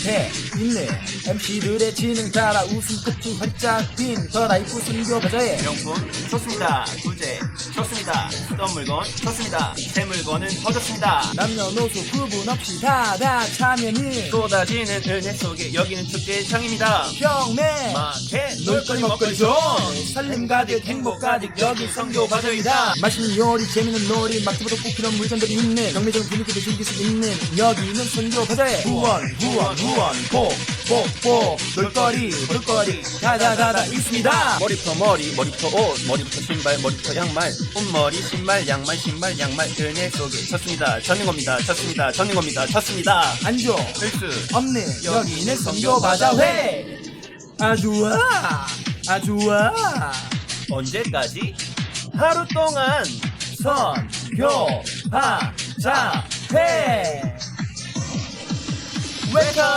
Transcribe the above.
앞에 있는 MC들의 진행 따라 웃음 끝이 활짝 핀더 라이프 순교 바자에 명품 좋습니다. 구제 좋습니다. 쓰던 물건 좋습니다. 새 물건은 더 좋습니다. 남녀노소 구분 없이 다다 참여는 쏟아지는 은혜 속에 여기는 축제장입니다. 경매 마켓 놀거리 먹거리 존 살림 가득 행복 가득 여기 성교 바자이다. 맛있는 요리 재밌는 놀이 꼭 필요한 물건들이 있는 경매장 분위기도 즐길 수 있는 여기는 성교 바자에 후원 후원 후원. 복복복 놀거리 볼거리. 다다다다 있습니다. 머리부터 머리, 머리부터 옷, 머리부터 신발, 머리부터 양말, 옷머리, 신발, 양말, 신발, 양말, 은혜 속에 쳤습니다. 쳤는 겁니다. 쳤습니다. 쳤는 겁니다. 쳤습니다. 안줘. 필수. 없는 여기는 성교 바자회 아 좋아 아 좋아 언제까지? 하루 동안 선교 바자회 웰컴!